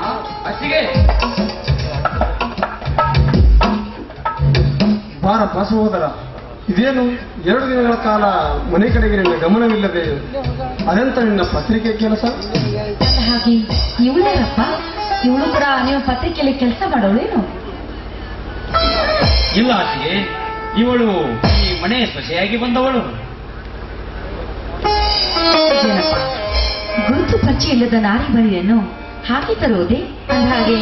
ಆ, ಅತ್ತಿಗೆ ಬಾರಪ್ಪ ಸಹೋದರ ಇದೇನು ಎರಡು ದಿನಗಳ ಕಾಲ ಮನೆ ಕಡೆಗೆ ನಿನ್ನ ಗಮನವಿಲ್ಲದೆ ಅದೆಂತ ನಿನ್ನ ಪತ್ರಿಕೆ ಕೆಲಸ? ಹಾಗೆ ಇವಳೇನಪ್ಪ ಇವಳು ಕೂಡ ನೀವು ಪತ್ರಿಕೆಯಲ್ಲಿ ಕೆಲಸ ಮಾಡೋಳೇನು? ಇಲ್ಲ ಅತ್ತಿಗೆ ಇವಳು ಈ ಮನೆ ಸೊಸೆಯಾಗಿ ಬಂದವಳು. ಏನಪ್ಪ ಗುರುತು ಪರಿಚಯ ಇಲ್ಲದ ನಾರಿ ಬಳಿಯನ್ನು ಹಾಕಿ ತರುವುದೇ ಹಾಗೆ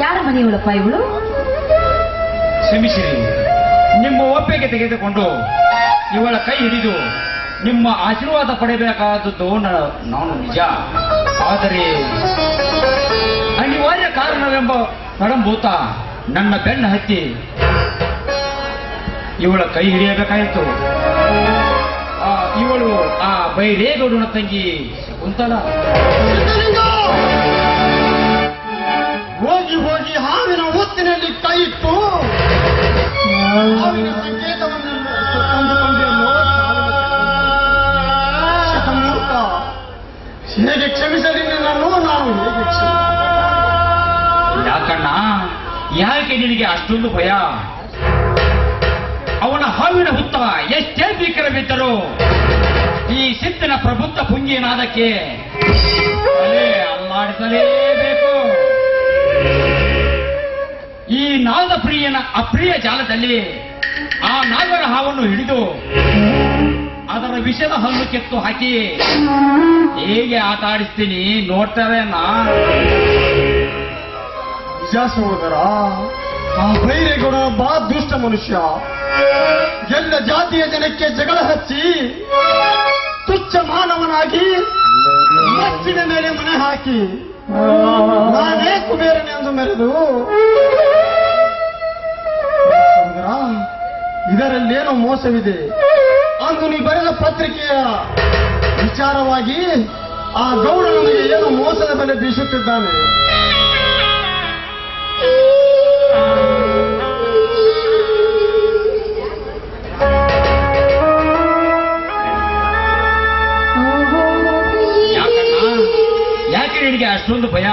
ಯಾರ ಮನೆಯವಳಪ್ಪ ಇವಳು ಕ್ಷಮಿಸಿರಿ ನಿಮ್ಮ ಒಪ್ಪಿಗೆ ತೆಗೆದುಕೊಂಡು ಇವಳ ಕೈ ಹಿಡಿದು ನಿಮ್ಮ ಆಶೀರ್ವಾದ ಪಡೆಯಬೇಕಾದದ್ದು ನಾನು ನಿಜ. ಆದರೆ ಅನಿವಾರ್ಯ ಕಾರಣವೆಂಬ ಪರಂಭೂತ ನನ್ನ ಬೆನ್ನ ಹತ್ತಿ ಇವಳ ಕೈ ಹಿಡಿಯಬೇಕಾಯಿತು. ಇವಳು ಆ ಬೈರೇಗೌಡನ ತಂಗಿ ಶಕುಂತಲ ಹೋಗಿ ಹೋಗಿ ಹಾವಿನ ಹೊತ್ತಿನಲ್ಲಿ ಕೈ ಇಟ್ಟು. ಹಾವಿನ ಸಂಕೇತವನ್ನು. ಹೇಗೆ ಕ್ಷಮಿಸಲಿ ನನ್ನನ್ನು? ನಾನು ಹೇಗೆ ಯಾಕಣ್ಣ ಯಾಕೆ ನಿನಗೆ ಅಷ್ಟೊಂದು ಭಯ? ಅವನ ಹಾವಿನ ಹುತ್ತ ಎಷ್ಟೇ ಭೀಕರ ಬಿದ್ದರು ಈ ಸಿತ್ತಿನ ಪ್ರಬುದ್ಧ ಪುಂಗಿನಾದಕ್ಕೆ ತಲೆ ಅಲ್ಲಾಡಿಸಲೇಬೇಕು. ಈ ನಾಲ್ದ ಪ್ರಿಯನ ಅಪ್ರಿಯ ಜಾಲದಲ್ಲಿ ಆ ನಾಗರ ಹಾವನ್ನು ಹಿಡಿದು ಅದರ ವಿಷದ ಹಲ್ಲು ಕೆತ್ತು ಹಾಕಿ ಹೇಗೆ ಆಟ ಆಡಿಸ್ತೀನಿ ನೋಡ್ತಾರೇನಾ ನಿಜ ಸಹೋದರ, ಆ ಬೈರೇಗೌಡ ಬಾ ದುಷ್ಟ ಮನುಷ್ಯ. ಎಲ್ಲ ಜಾತಿಯ ಜನಕ್ಕೆ ಜಗಳ ಹಚ್ಚಿ ತುಚ್ಛ ಮಾನವನಾಗಿ ಮಚ್ಚಿನ ಮೇಲೆ ಮನೆ ಹಾಕಿ ನಾನೇ ಕುಬೇರನೆಂದು ಮೆರೆದು ಸಹೋದರ ಇದರಲ್ಲೇನೋ ಮೋಸವಿದೆ ಅಂದು ನೀ ಬರೆದ ಪತ್ರಿಕೆಯ ವಿಚಾರವಾಗಿ ಆ ಗೌಡ ಏನು ಏನೋ ಮೋಸದ ಮೇಲೆ ಬೀಸುತ್ತಿದ್ದಾನೆ. ಅಷ್ಟೊಂದು ಭಯ.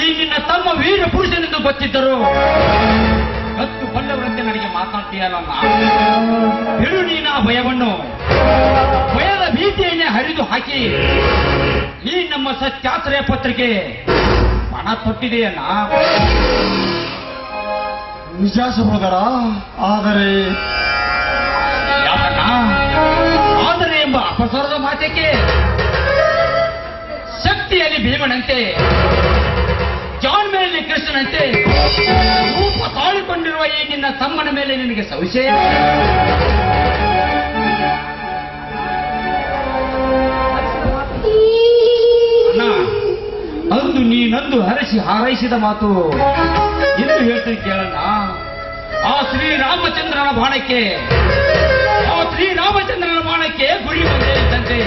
ಈ ನಿನ್ನ ತಮ್ಮ ವೀರ ಪುರುಷನೆಂದು ಗೊತ್ತಿದ್ದರು. ಹತ್ತು ಬಲ್ಲವರಂತೆ ನನಗೆ ಮಾತಾಡ್ತೀಯಲ್ಲ ಹೇಳು ನೀನ ಆ ಭಯವನ್ನು. ಭಯದ ಭೀತಿಯನ್ನೇ ಹರಿದು ಹಾಕಿ. ಈ ನಮ್ಮ ಸತ್ಯಾಶ್ರಯ ಪತ್ರಿಕೆ ಪಣ ತೊಟ್ಟಿದೆಯಲ್ಲ? ನಿಜ ಸಹೋದರ ಆದರೆ ಯಾಕಣ್ಣ ಆದರೆ ಎಂಬ ಅಪಸರದ ಮಾತಕ್ಕೆ ಶಕ್ತಿಯಲ್ಲಿ ಭೀಮನಂತೆ ಜಾನ್ ಮೇಲೆ ಕೃಷ್ಣನಂತೆ ರೂಪ ತಾಳಿಕೊಂಡಿರುವ ಈ ನಿನ್ನ ತಮ್ಮನ ಮೇಲೆ ನಿನಗೆ ಸಂಶಯ ಅಣ್ಣ ಅಂದು ನೀನಂದು ಹರಸಿ ಹಾರೈಸಿದ ಮಾತು ಎಂದು ಹೇಳ್ತೀನಿ ಕೇಳಣ್ಣ ಆ ಶ್ರೀರಾಮಚಂದ್ರನ ಬಾಣಕ್ಕೆ ಆ ಶ್ರೀರಾಮಚಂದ್ರನ ಬಾಣಕ್ಕೆ ಗುರಿ ಬಂದೇ ಇದ್ದಂತೆ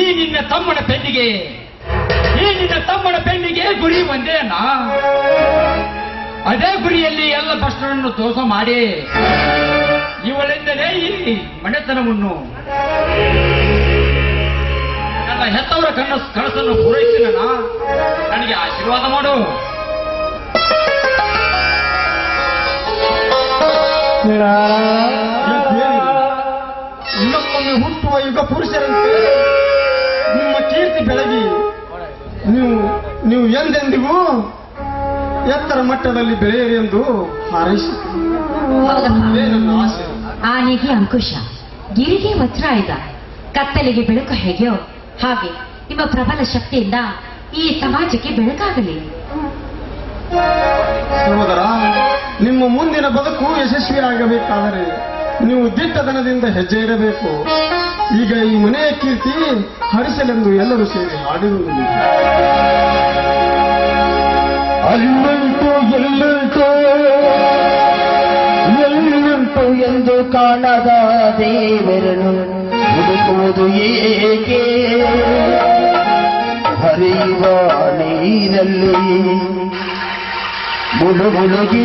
ಈ ನಿನ್ನ ತಮ್ಮನ ಪೆಣ್ಣಿಗೆ, ಈ ನಿನ್ನ ತಮ್ಮನ ಪೆಂಡಿಗೆ ಗುರಿ ಅಣ್ಣ. ಅದೇ ಗುರಿಯಲ್ಲಿ ಎಲ್ಲ ಭ್ರಷ್ಟರನ್ನು ದೋಷ ಮಾಡಿ ಇವಳಿಂದಲೇ ಈ ಮನೆತನವನ್ನು, ನನ್ನ ಹೆತ್ತವರ ಕಣ್ಣ ಕನಸನ್ನು ಪೂರೈಸಿದನ ನನಗೆ ಆಶೀರ್ವಾದ ಮಾಡು. ಇನ್ನೊಮ್ಮೊಮ್ಮೆ ಹುಟ್ಟುವ ಯುಗ ಪುರುಷರಂತೆ. ನಿಮ್ಮ ಕೀರ್ತಿ ಬೆಳಗಿ ನೀವು ನೀವು ಎಂದೆಂದಿಗೂ ಎತ್ತರ ಮಟ್ಟದಲ್ಲಿ ಬೆಳೆಯಿರಿ ಎಂದು ಆ ಆಸೆ ಆನೆಗೆ ಅಂಕುಶ ಗಿರಿಗೆ ವಜ್ರಾಯುಧ ಕತ್ತಲೆಗೆ ಬೆಳಕು ಹೇಗೆಯೋ ಹಾಗೆ ನಿಮ್ಮ ಪ್ರಬಲ ಶಕ್ತಿಯಿಂದ ಈ ಸಮಾಜಕ್ಕೆ ಬೆಳಕಾಗಲಿ. ಸಹೋದರ ನಿಮ್ಮ ಮುಂದಿನ ಬದುಕು ಯಶಸ್ವಿಯಾಗಬೇಕಾದರೆ ನೀವು ದಿಟ್ಟತನದಿಂದ ಹೆಜ್ಜೆ ಇಡಬೇಕು. ಈಗ ಈ ಮನೆಯ ಕೀರ್ತಿ ಹರಿಸಲೆಂದು ಎಲ್ಲರೂ ಸೇರಿ ಹಾಡಿರುವುದು. ಅಲ್ಲುಂಟು ಎಲ್ಲುಂಟು ಎಲ್ಲುಂಟು ಎಂದು ಕಾಣದ ದೇವರನು ಹುಡುಕುವುದು ಏಕೆ? ಹರಿಯುವ ನೀರಲ್ಲಿ ಮುಳು ಮುಳುಗಿ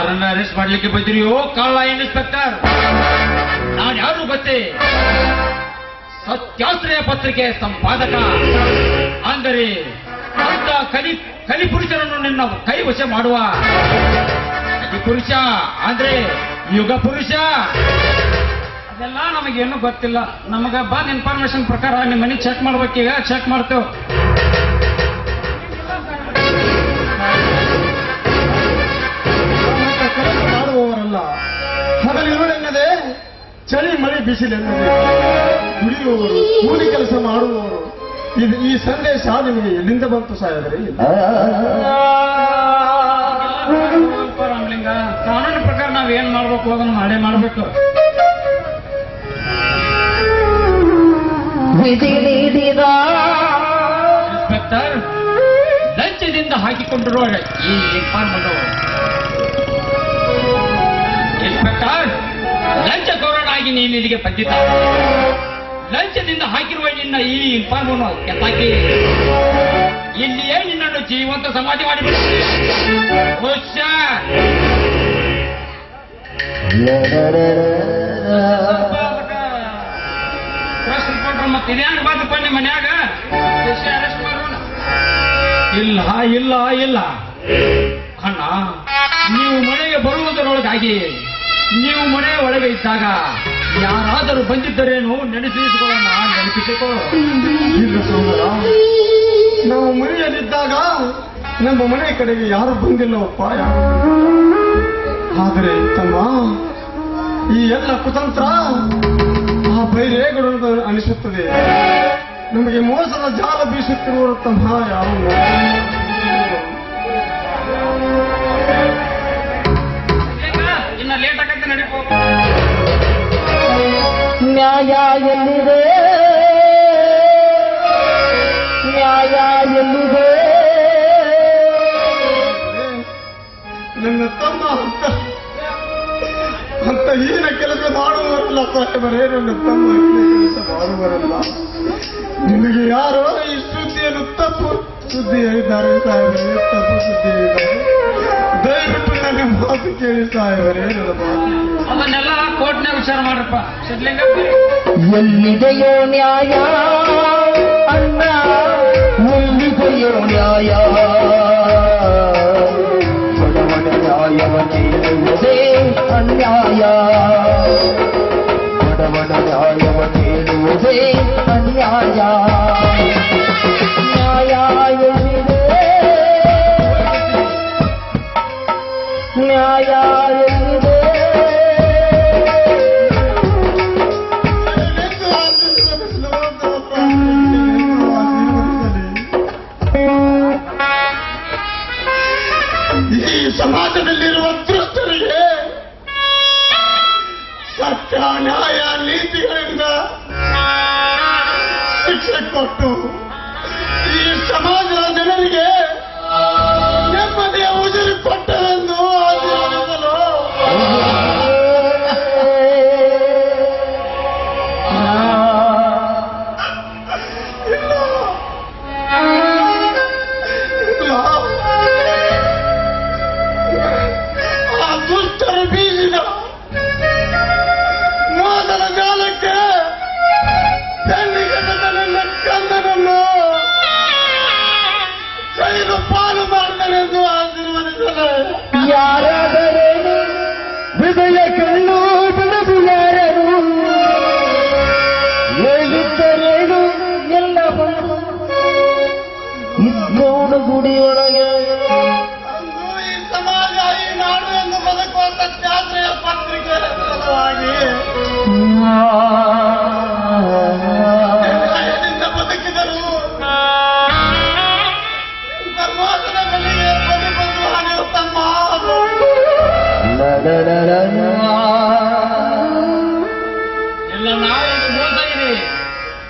ಯಾರನ್ನ ಅರೆಸ್ಟ್ ಮಾಡ್ಲಿಕ್ಕೆ ಬಂದಿರಿಯೋ? ಕಳ್ಳ ಇನ್ಸ್ಪೆಕ್ಟರ್ ನಾನು ಯಾರು ಗೊತ್ತೇ? ಸತ್ಯಾಶ್ರಯ ಪತ್ರಿಕೆ ಸಂಪಾದಕ. ಅಂದರೆ ಅಂತ ಕಲಿ ಕಲಿಪುರುಷರನ್ನು ನಿನ್ನ ಕೈ ವಶ ಮಾಡುವ ಕಲಿಪುರುಷ ಅಂದ್ರೆ ಯುಗ ಪುರುಷ. ಅದೆಲ್ಲ ನಮಗೇನು ಗೊತ್ತಿಲ್ಲ. ನಮಗ ಬಂದ ಇನ್ಫಾರ್ಮೇಶನ್ ಪ್ರಕಾರ ನಿಮ್ಮ ಮನೆ ಚೆಕ್ ಮಾಡ್ಬೇಕೀಗ ಚೆಕ್ ಮಾಡ್ತೇವೆ ಚಳಿ ಕುಡಿಯುವವರು ದುಡಿಯುವವರು ಕೂಲಿ ಕೆಲಸ ಮಾಡುವವರು ಇದು ಈ ಸಂದೇಶ ನಿಮಗೆ ಎಲ್ಲಿಂದ ಬಂತು ಸಾಯಿದ್ರೆ ರಾಮಲಿಂಗ ಕಾನೂನು ಪ್ರಕಾರ ನಾವು ಏನ್ ಮಾಡ್ಬೇಕು ಅದನ್ನು ಮಾಡೇ ಮಾಡ್ಬೇಕು. ಇನ್ಸ್ಪೆಕ್ಟರ್ ಲಂಚದಿಂದ ಹಾಕಿಕೊಂಡಿರುವ ಈ ಇನ್ಸ್ಪೆಕ್ಟರ್ ಲಂಚಕೋರನಾಗಿ ನೀನು ಇಲ್ಲಿಗೆ ಬಂದಿದ್ದ. ಲಂಚದಿಂದ ಹಾಕಿರುವ ನಿನ್ನ ಈ ಇನ್ಫಾರ್ಮನ್ನು ಕೆತ್ತಾಕಿ ಇಲ್ಲಿಯೇ ನಿನ್ನನ್ನು ಜೀವಂತ ಸಮಾಧಿ ಮಾಡಿಬಿಡಿ. ಇಲ್ಲ ಇಲ್ಲ ಇಲ್ಲ. ಅಣ್ಣ, ನೀವು ಮನೆಗೆ ಬರುವುದರೊಳಗಾಗಿ ನೀವು ಮನೆ ಒಳಗೆ ಇದ್ದಾಗ ಯಾರಾದರೂ ಬಂದಿದ್ದರೇನು ನೆನಪಿಸಿಕೊಳ್ಳೋಣ ನೆನಪಿಸಿಕೋ ನಾವು ಮನೆಯಲ್ಲಿದ್ದಾಗ ನಮ್ಮ ಮನೆ ಕಡೆಗೆ ಯಾರು ಬಂದಿಲ್ಲವಪ್ಪ. ಯಾರು ಆದರೆ ತಮ್ಮ, ಈ ಎಲ್ಲ ಕುತಂತ್ರ ಆ ಬೈರೇಗಳು ಅನಿಸುತ್ತದೆ. ನಮಗೆ ಮೋಸದ ಜಾಲ ಬೀಸುತ್ತಿರುವ ತಮ್ಮ ಯಾರು? ನ್ಯಾಯ ಎಲ್ಲಿದೆ? ನ್ಯಾಯ ಎಲ್ಲಿದೆ? ನನ್ನ ತಮ್ಮ ಅಂತ ಅಂತ ಹೀನ ಕೆಲಸ ಮಾಡುವವರಲ್ಲ ಸಾಹೇಬರೇ, ನನ್ನ ತಮ್ಮ ಕೆಲಸ ಮಾಡುವರಲ್ಲ. ನಿಮಗೆ ಯಾರೋ ಈ ಸುದ್ದಿಯನ್ನು ತಪ್ಪು ಸುದ್ದಿ ಹೇಳಿದ್ದಾರೆ ಸಾಹೇಬರೇ ತಪ್ಪು ಸುದ್ದಿ ಹೇಳಿದ್ದಾರೆ ದಯವಿಟ್ಟು ನನ್ನ ಮಾತು ಕೇಳಿ ಸಾಹೇಬರೇ ನನ್ನ ಮಾತು ವಿಚಾರ ಮಾಡ್ರಪ್ಪ. ಎಲ್ಲಿದೆಯೋ ನ್ಯಾಯ? ಅಣ್ಣ, ಎಲ್ಲಿದೆಯೋ ನ್ಯಾಯ? ಅನ್ಯಾಯ. ಬಡವನ ನ್ಯಾಯವ ಕೇಳುವುದೇ ಅನ್ಯಾಯ. ಸಮಾಜದಲ್ಲಿರುವ ದುಷ್ಟರಿಗೆ ಸತ್ಯ ನ್ಯಾಯ ನೀತಿಗಳಿಂದ ಶಿಕ್ಷೆ ಕೊಟ್ಟು ಇದ್ದವನು ಗುಡಿ ಒಳಗೆ. ಈ ಸಮಾಜ ಈ ನಾಡು ಎಂದು ಬದುಕುವಂತ ಪತ್ರಿಕೆ ಸಲುವಾಗಿ ಬದುಕಿದರು ಹಣೆಯು ತಮ್ಮ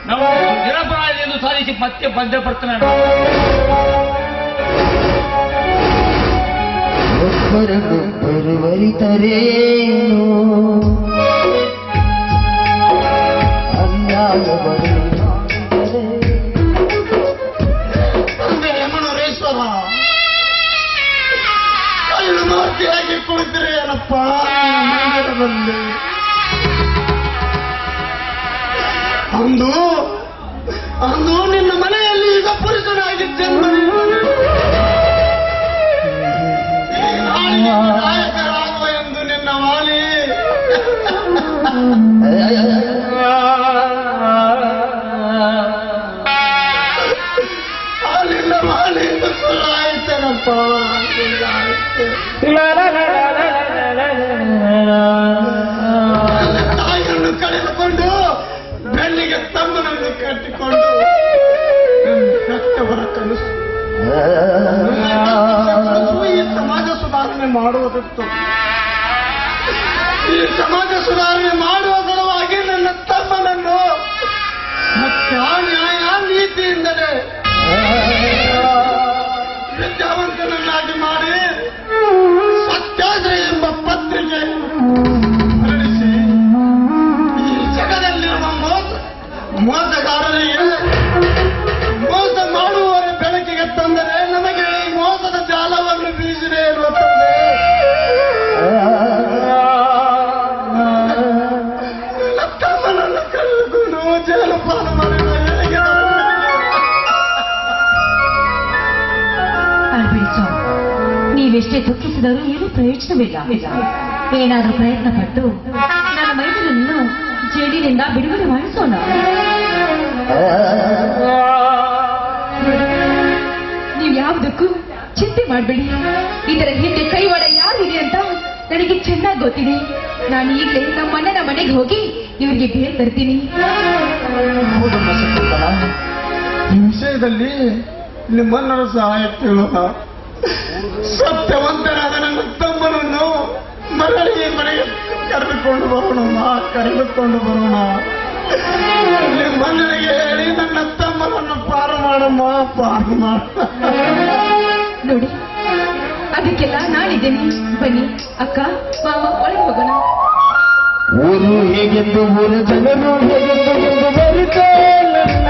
ನಾವು ನಿರಪರಾಧಿ ಎಂದು ಸಾಧಿಸಿ ಮತ್ತೆ ಬಂದೇ ಬರ್ತಾನೆ ಒಬ್ಬರಿಗೊಬ್ಬರು ಬರಿತರೇನು ಅನ್ಯಾಯ ಬರೀ ತಂದೆ ಯಮನರೇಶ್ವರ ಕಳ್ಳು ಮೂರ್ತಿಯಾಗಿ ಕುಳಿತಿರಿ ಏನಪ್ಪ? ಮಂದಿರದಲ್ಲಿ ಅಂದು ಅಂದು ನಿನ್ನ ಮನೆಯಲ್ಲಿ ಈಗ ಪುರುಷನಾಗಿ ಜನ್ಮ ನೀಡಿದನು. ಈ ನಾಡಿಗೆ ನಾಯಕರಾಗುವ ಎಂದು ನಿನ್ನ ವಾಲಿ ಆ ನಿನ್ನ ವಾಲಿಯಿಂದ ಸುಳ್ಳಾಯ್ತೇನಪ್ಪ ಸುಳ್ಳಾಯ್ತೆ. ನನ್ನ ತಾಯಿಯನ್ನು ಕಳೆದುಕೊಂಡು ಬೆಳ್ಳಿಗೆ ತಮ್ಮನನ್ನು ಕಟ್ಟಿಕೊಂಡು ಸತ್ಯವರ ಕನಸು. ಈ ಸಮಾಜ ಸುಧಾರಣೆ ಮಾಡುವುದಿತ್ತು. ಈ ಸಮಾಜ ಸುಧಾರಣೆ ಮಾಡುವ ಸಲುವಾಗಿ ನನ್ನ ತಮ್ಮನನ್ನು ಸತ್ಯ ನ್ಯಾಯ ನೀತಿಯಿಂದಲೇ ವಿದ್ಯಾವಂತನನ್ನಾಗಿ ಮಾಡಿ ಸತ್ಯಾಗ್ರಹ ಎಂಬ ದುಃಖಿಸಿದರೂ ಏನು ಪ್ರಯೋಜನವಿಲ್ಲ ಏನಾದರೂ ಪ್ರಯತ್ನ ಪಟ್ಟು ನನ್ನ ಮೈದನನ್ನು ಜೈಲಿನಿಂದ ಬಿಡುಗಡೆ ಮಾಡಿಸೋಣ. ನೀವು ಯಾವುದಕ್ಕೂ ಚಿಂತೆ ಮಾಡಬೇಡಿ. ಇದರ ಹಿಂದೆ ಕೈವಾಡ ಯಾರು ಇದೆ ಅಂತ ನನಗೆ ಚೆನ್ನಾಗಿ ಗೊತ್ತಿದೆ. ನಾನು ಈಗಲೇ ನಮ್ಮ ಅಣ್ಣನ ಮನೆಗೆ ಹೋಗಿ ಇವರಿಗೆ ಬೇರೆ ತರ್ತೀನಿ. ಈ ವಿಷಯದಲ್ಲಿ ನಿಮ್ಮನ್ನರ ಸಹಾಯ ಕೇಳೋಣ. ಸತ್ಯವಂತನಾದ ನನ್ನ ತಮ್ಮನನ್ನು ಮರಳಿ ಮನೆಗೆ ಕರೆದುಕೊಂಡು ಬರೋಣ ಕರೆದುಕೊಂಡು ಬರೋಣ ನಿಮ್ಮಣ್ಣನಿಗೆ ಹೇಳಿ ನನ್ನ ತಮ್ಮನನ್ನು ಪಾರು ಮಾಡಮ್ಮ ಪಾರು ಮಾಡ ನೋಡಿ ಅದಕ್ಕೆಲ್ಲ ನಾನಿದ್ದೇನೆ ಬನ್ನಿ ಅಕ್ಕ ಮಾವ ಒಳಗೆ ಹೋಗೋಣ ಊರು ಹೇಗೆಂದು ಊರ ಜನರು ಹೇಗೆಂದು ಎಂದು ಬರುತ್ತೇ ನನ್ನ